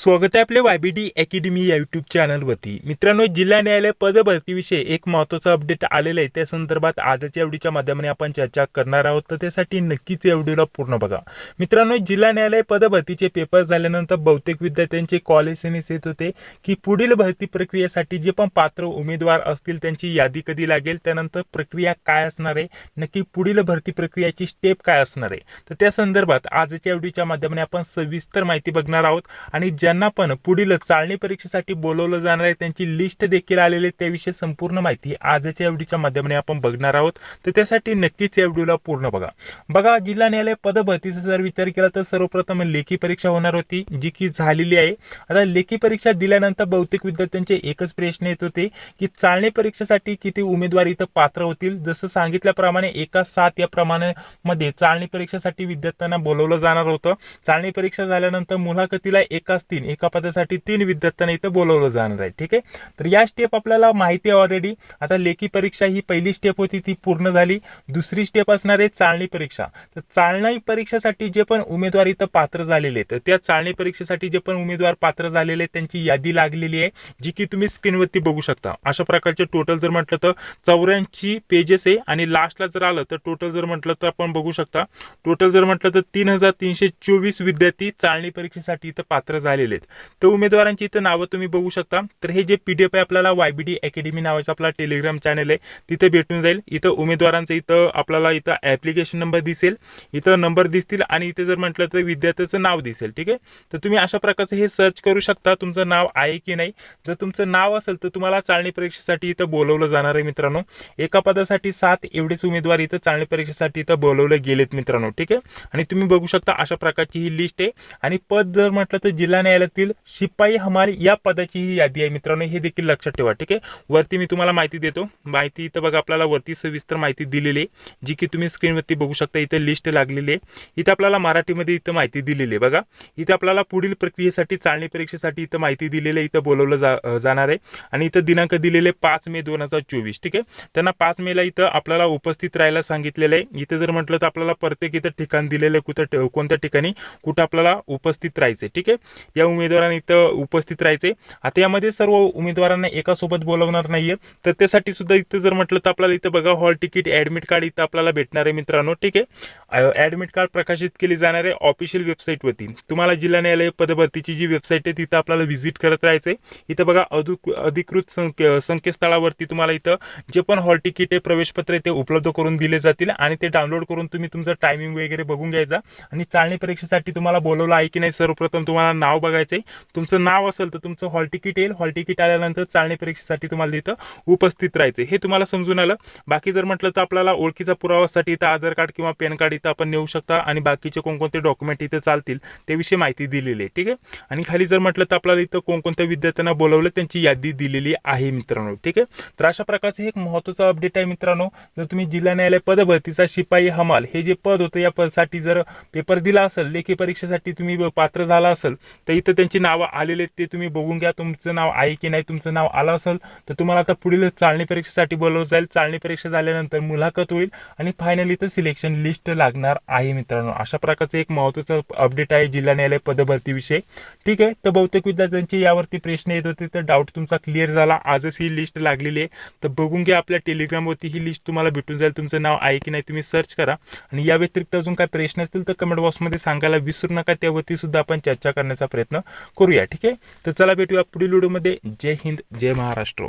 स्वागत आहे आपल्या वायबीडी अकॅडमी या युट्यूब चॅनलवरती मित्रांनो जिल्हा न्यायालय पदभरतीविषयी एक महत्त्वाचं अपडेट आलेलं आहे. त्या संदर्भात आजच्या एवढीच्या माध्यमाने आपण चर्चा करणार आहोत. तर त्यासाठी नक्कीच या व्हिडिओला पूर्ण बघा. मित्रांनो जिल्हा न्यायालय पदभरतीचे पेपर झाल्यानंतर बहुतेक विद्यार्थ्यांचे कॉल एस एम एस येत होते की पुढील भरती प्रक्रियेसाठी जे पण पात्र उमेदवार असतील त्यांची यादी कधी लागेल? त्यानंतर प्रक्रिया काय असणार आहे? नक्की पुढील भरती प्रक्रियाची स्टेप काय असणार आहे? तर त्या संदर्भात आजच्या एवढीच्या माध्यमाने आपण सविस्तर माहिती बघणार आहोत. आणि ज्या ज्यांना पण पुढील चालणी परीक्षेसाठी बोलवलं जाणार आहे त्यांची लिस्ट देखील आलेली आहे. त्याविषयी संपूर्ण माहिती आजच्या एवढीच्या माध्यमाने आपण बघणार आहोत. तर त्यासाठी नक्कीच या व्हिडिओला पूर्ण बघा. बघा जिल्हा न्यायालय पदभरतीचा जर विचार केला तर सर्वप्रथम लेखी परीक्षा होणार होती जी की झालेली आहे. आता लेखी परीक्षा दिल्यानंतर बहुतेक विद्यार्थ्यांचे एकच प्रश्न येत होते की चालणी परीक्षेसाठी किती उमेदवार इथं पात्र होतील? जसं सांगितल्याप्रमाणे एका सात या प्रमाणामध्ये चाळणी चालणी परीक्षेसाठी विद्यार्थ्यांना बोलवलं जाणार होतं. चालणी परीक्षा झाल्यानंतर मुलाखतीला एकाच तीन एका पदासाठी तीन विद्यार्थ्यांना इथं बोलवलं जाणार आहे. ठीक आहे? तर या स्टेप आपल्याला माहिती आहे ऑलरेडी आता लेखी परीक्षा ही पहिली स्टेप होती ती पूर्ण झाली. दुसरी स्टेप असणार आहे चालणी परीक्षा. तर चालणी परीक्षेसाठी जे पण उमेदवार इथं पात्र झालेले आहेत तर त्या चालणी परीक्षेसाठी जे पण उमेदवार पात्र झालेले आहेत त्यांची यादी लागलेली आहे जी की तुम्ही स्क्रीनवरती बघू शकता. अशा प्रकारचे टोटल जर म्हटलं तर चौऱ्याऐंशी पेजेस आहे आणि लास्टला जर आलं तर टोटल जर म्हटलं तर आपण बघू शकता. टोटल जर म्हटलं तर तीन हजार तीनशे चोवीस विद्यार्थी चालणी परीक्षेसाठी इथं पात्र झालेले आहेत तर उमेदवारांची इथं नावं तुम्ही बघू शकता. तर हे जे पी डी एफ आहे आपल्याला वाय बी डी अकॅडमी नावाचा आपला टेलिग्राम चॅनल आहे. तिथे भेटून जाईल. इथं उमेदवारांचं इथं आपल्याला इथं ॲप्लिकेशन नंबर दिसेल. इथं नंबर दिसतील आणि इथे जर म्हटलं तर विद्यार्थ्याचं नाव दिसेल. ठीक आहे? तर तुम्ही अशा प्रकारचं हे सर्च करू शकता. तुमचं नाव आहे की नाही? जर तुमचं नाव असेल तर तुम्हाला चालणी परीक्षेसाठी इथं बोलवलं जाणार आहे मित्रांनो. एका पदासाठी सात एवढेच उमेदवार इथं चालणी परीक्षेसाठी इथं बोलवले गेलेत मित्रांनो. ठीक आहे? आणि तुम्ही बघू शकता अशा प्रकारची ही लिस्ट आहे. आणि पद जर म्हटलं तर जिल्हा कार्यालयातील शिपाई हमाल या पदाची ही यादी आहे. मित्रांनो हे देखील लक्षात ठेवा ठीक आहे? वरती मी तुम्हाला माहिती देतो. माहिती इथं बघा आपल्याला वरती सविस्तर माहिती दिलेली आहे जी की तुम्ही स्क्रीनवरती बघू शकता. इथे लिस्ट लागलेली आहे. इथं आपल्याला मराठीमध्ये इथं माहिती दिलेली आहे बघा. इथे आपल्याला पुढील प्रक्रियेसाठी चालणी परीक्षेसाठी इथं माहिती दिलेली आहे. इथं बोलवलं जा जाणार आहे. आणि इथं दिनांक दिलेले पाच मे दोन हजार चोवीस ठीक आहे? त्यांना पाच मेला इथं आपल्याला उपस्थित राहायला सांगितलेलं आहे. इथं जर म्हटलं तर आपल्याला प्रत्येक इथं ठिकाण दिलेलं आहे कुठं कोणत्या ठिकाणी कुठं आपल्याला उपस्थित राहायचं आहे ठीक आहे? या उमेदवारांनी इथं उपस्थित राहायचे. आता यामध्ये सर्व उमेदवारांना एकासोबत बोलवणार नाहीये. तर त्यासाठी सुद्धा इथं जर म्हटलं तर आपल्याला इथं बघा हॉल तिकीट ॲडमिट कार्ड इथं आपल्याला भेटणार आहे मित्रांनो. ठीक आहे? ॲडमिट कार्ड प्रकाशित केली जाणार आहे ऑफिशियल वेबसाईटवरती तुम्हाला जिल्हा न्यायालय पदभरतीची जी वेबसाईट आहे तिथं आपल्याला व्हिजिट करत राहायचं आहे इथं बघा अधु अधिकृत संके संकेतस्थळावरती तुम्हाला इथं जे पण हॉल तिकीट आहे प्रवेशपत्र आहे ते उपलब्ध करून दिले जातील आणि ते डाउनलोड करून तुम्ही तुमचं टायमिंग वगैरे बघून घ्यायचा. आणि चालणी परीक्षेसाठी तुम्हाला बोलवलं आहे की नाही सर्वप्रथम तुम्हाला नाव बघायचंय. तुमचं नाव असेल तर तुमचं हॉल तिकीट येईल. हॉल तिकीट आल्यानंतर चालणी परीक्षेसाठी तुम्हाला तिथं उपस्थित राहायचं हे तुम्हाला समजून आलं. बाकी जर म्हटलं तर आपल्याला ओळखीचा पुरावासाठी इथं आधार कार्ड किंवा पॅन कार्ड इथं आपण नेऊ शकता आणि बाकीचे कोणकोणते डॉक्युमेंट इथं चालतील त्याविषयी माहिती दिलेली आहे. ठीक आहे? आणि खाली जर म्हटलं तर आपल्याला इथं कोणकोणत्या विद्यार्थ्यांना बोलवलं त्यांची यादी दिलेली आहे मित्रांनो. ठीक आहे? तर अशा प्रकारचं एक महत्त्वाचा अपडेट आहे मित्रांनो. जर तुम्ही जिल्हा न्यायालय पदभरतीचा शिपाई हमाल हे जे पद होतं या पदसाठी जर पेपर दिला असेल लेखी परीक्षेसाठी तुम्ही पात्र झाला असेल तर इथं त्यांची नावं आलेले आहेत ते तुम्ही बघून घ्या तुमचं नाव आहे की नाही तुमचं नाव आलं असेल तर तुम्हाला आता पुढील चालणी परीक्षेसाठी बोलवलं जाईल. चालणी परीक्षा झाल्यानंतर मुलाखत होईल आणि फायनली तर सिलेक्शन लिस्ट लागणार आहे मित्रांनो. अशा प्रकारचं एक महत्त्वाचं अपडेट आहे जिल्हा न्यायालय पदभरतीविषयी ठीक आहे तर बहुतेक विद्यार्थ्यांचे यावरती प्रश्न येत होते तर डाऊट तुमचा क्लिअर झाला. आजच ही लिस्ट लागलेली आहे. तर बघून घ्या आपल्या टेलिग्रामवरती ही लिस्ट तुम्हाला भेटून जाईल. तुमचं नाव आहे की नाही तुम्ही सर्च करा. आणि या व्यतिरिक्त अजून काय प्रश्न असतील तर कमेंट बॉक्समध्ये सांगायला विसरू नका. त्यावरती सुद्धा आपण चर्चा करण्याचा प्रयत्न प्रयत्न करूया ठीक आहे? तर चला भेटूया पुढील व्हिडिओमध्ये. जय हिंद जय महाराष्ट्र.